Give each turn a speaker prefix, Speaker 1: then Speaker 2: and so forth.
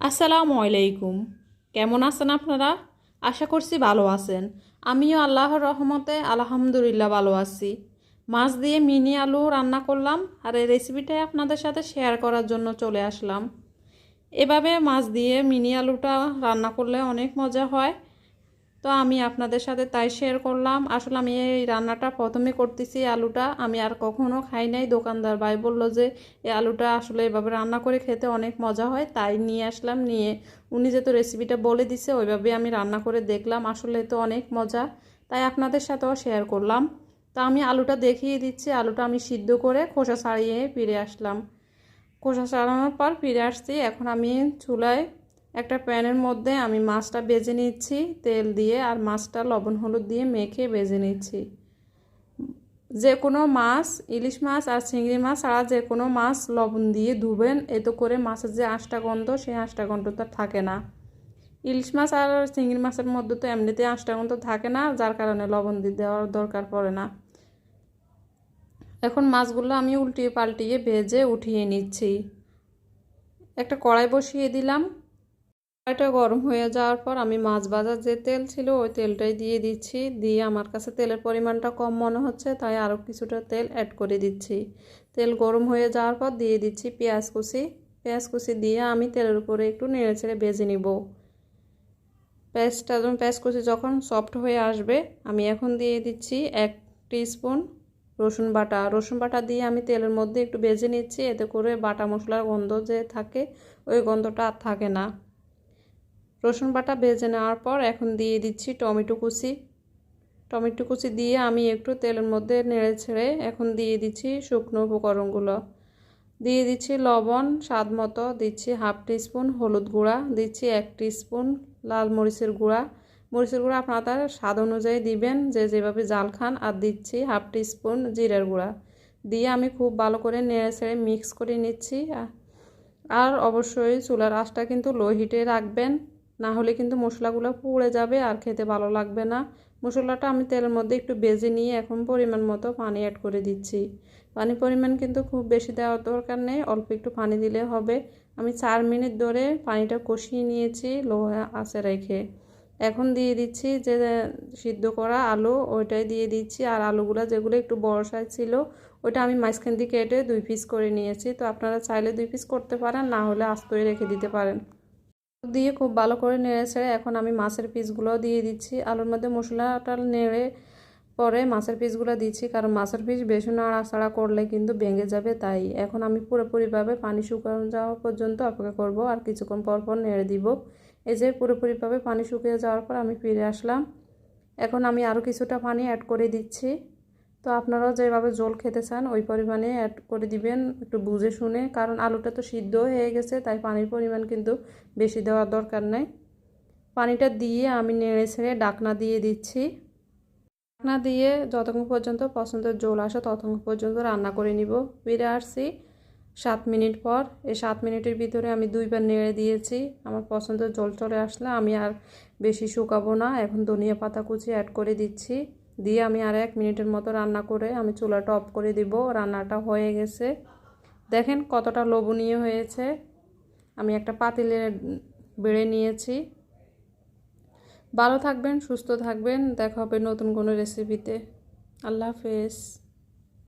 Speaker 1: আসসালামু আলাইকুম। কেমন আছেন আপনারা? আশা করছি ভালো আছেন। আমিও আল্লাহর রহমতে আলহামদুলিল্লাহ ভালো আছি। মাছ দিয়ে মিনি আলু রান্না করলাম আর এই রেসিপিটাই আপনাদের সাথে শেয়ার করার জন্য চলে আসলাম। এভাবে মাছ দিয়ে মিনি আলুটা রান্না করলে অনেক মজা হয়। তো আমি আপনাদের সাথে তাই শেয়ার করলাম। আসলে আমি এই রান্নাটা প্রথমে করতেছি আলুটা। আমি আর কখনো খাই নাই। দোকানদার ভাই বলল যে, এই আলুটা আসলে এভাবে রান্না করে খেতে অনেক মজা হয়। তাই নিয়ে আসলাম, নিয়ে উনি যেহেতু রেসিপিটা বলে দিছে ওইভাবে আমি রান্না করে দেখলাম। আসলে তো অনেক মজা। তাই আপনাদের সাথেও শেয়ার করলাম। তা আমি আলুটা দেখিয়ে দিচ্ছি। আলুটা আমি সিদ্ধ করে খোসা ছাড়িয়ে ফিরে আসলাম। খোসা ছাড়ানোর পর ফিরে আসছি। এখন আমি চুলায় একটা প্যানের মধ্যে আমি মাছটা বেজে নিচ্ছি, তেল দিয়ে, আর মাছটা লবণ হলুদ দিয়ে মেখে বেজে নিচ্ছি। যে কোনো মাছ, ইলিশ মাছ আর চিংড়ি মাছ ছাড়া যে কোনো মাছ লবণ দিয়ে ধুবেন, এতে করে মাছের যে আঁশটা গন্ধ, সেই আঁশটা গন্ধটা থাকে না। ইলিশ মাছ আর চিংড়ি মাছের মধ্যে তো এমনিতে আঁশটা গন্ধ থাকে না, যার কারণে লবণ দিয়ে দেওয়ার দরকার পড়ে না। এখন মাছগুলো আমি উল্টিয়ে পাল্টিয়ে ভেজে উঠিয়ে নিচ্ছি। একটা কড়াই বসিয়ে দিলাম। কড়াইটা গরম হয়ে যাওয়ার পর আমি মাছ ভাজার যে তেল ছিল, ওই তেলটাই দিয়ে দিচ্ছি। দিয়ে আমার কাছে তেলের পরিমাণটা কম মনে হচ্ছে, তাই আরও কিছুটা তেল অ্যাড করে দিচ্ছি। তেল গরম হয়ে যাওয়ার পর দিয়ে দিচ্ছি পেঁয়াজ কুচি। পেঁয়াজ কুচি দিয়ে আমি তেলের উপরে একটু নেড়ে ছেড়ে ভেজে নিব। পেঁয়াজটা যখন, পেঁয়াজ কুচি যখন সফট হয়ে আসবে, আমি এখন দিয়ে দিচ্ছি এক স্পুন রসুন বাটা। রসুন বাটা দিয়ে আমি তেলের মধ্যে একটু ভেজে নিচ্ছি, এতে করে বাটা মশলার গন্ধ যে থাকে, ওই গন্ধটা আর থাকে না। রসুন বাটা ভেজে নেওয়ার পর এখন দিয়ে দিচ্ছি টমেটো কুচি। টমেটো কুচি দিয়ে আমি একটু তেলের মধ্যে নেড়ে ছেড়ে এখন দিয়ে দিচ্ছি শুকনো উপকরণগুলো। দিয়ে দিচ্ছি লবণ, স্বাদ মতো দিচ্ছি হাফ টিস্পুন হলুদ গুঁড়া, দিচ্ছি এক স্পুন লাল মরিচের গুঁড়া। মরিচের গুঁড়া আপনারা স্বাদ অনুযায়ী দিবেন, যে যেভাবে জাল খান, আর দিচ্ছি হাফ স্পুন জিরের গুঁড়া। দিয়ে আমি খুব ভালো করে নেড়ে ছেড়ে মিক্স করে নিচ্ছি। আর অবশ্যই চুলার আঁচটা কিন্তু লো হিটে রাখবেন। না হলে কিন্তু মশলাগুলো পুড়ে যাবে আর খেতে ভালো লাগবে না। মশলাটা আমি তেলের মধ্যে একটু বেজে নিয়ে এখন পরিমাণ মতো পানি অ্যাড করে দিচ্ছি। পানি পরিমাণ কিন্তু খুব বেশি দেওয়ার দরকার নেই, অল্প একটু পানি দিলে হবে। আমি চার মিনিট ধরে পানিটা কষিয়ে নিয়েছি লো আঁচে রেখে। এখন দিয়ে দিচ্ছি যে সিদ্ধ করা আলু, ওইটাই দিয়ে দিচ্ছি। আর আলুগুলো যেগুলো একটু বড় সাইজ ছিল, ওইটা আমি মাঝখান দিয়ে কেটে দুই পিস করে নিয়েছি। তো আপনারা চাইলে দুই পিস করতে পারেন, না হলে আস্তই রেখে দিতে পারেন। দিয়ে খুব ভালো করে নেড়ে ছেড়ে এখন আমি মাছের পিসগুলো দিয়ে দিচ্ছি। আলুর মধ্যে মশলাটা নেড়ে পরে মাছের পিসগুলো দিচ্ছি, কারণ মাছের পিস বেশি নাড়াচাড়া করলে কিন্তু ভেঙে যাবে তাই। এখন আমি পুরোপুরিভাবে পানি শুকানো যাওয়া পর্যন্ত অপেক্ষা করব আর কিছুক্ষণ পর পর নেড়ে দিব। এই যে পুরোপুরিভাবে পানি শুকিয়ে যাওয়ার পর আমি ফিরে আসলাম। এখন আমি আরও কিছুটা পানি অ্যাড করে দিচ্ছি। তো আপনারাও যেভাবে জল খেতে চান, ওই পরিমাণে অ্যাড করে দিবেন, একটু বুঝে শুনে। কারণ আলুটা তো সিদ্ধ হয়ে গেছে, তাই পানির পরিমাণ কিন্তু বেশি দেওয়ার দরকার নেই। পানিটা দিয়ে আমি নেড়ে ছেড়ে ডাকনা দিয়ে দিচ্ছি। ডাকনা দিয়ে যতক্ষণ পর্যন্ত পছন্দের জল আসে ততক্ষণ পর্যন্ত রান্না করে নিব। ফিরে আসছি সাত মিনিট পর। এই সাত মিনিটের ভিতরে আমি দুইবার নেড়ে দিয়েছি। আমার পছন্দের জল চলে আসলে আমি আর বেশি শুকাবো না। এখন ধনিয়া পাতা কুচি অ্যাড করে দিচ্ছি। দিয়ে আমি আর এক মিনিটের মতো রান্না করে আমি চুলাটা অফ করে দিব। রান্নাটা হয়ে গেছে। দেখেন কতটা লোভনীয় হয়েছে। আমি একটা পাতিলে বেড়ে নিয়েছি। ভালো থাকবেন, সুস্থ থাকবেন। দেখা হবে নতুন কোনো রেসিপিতে আল্লাহ হাফেজ।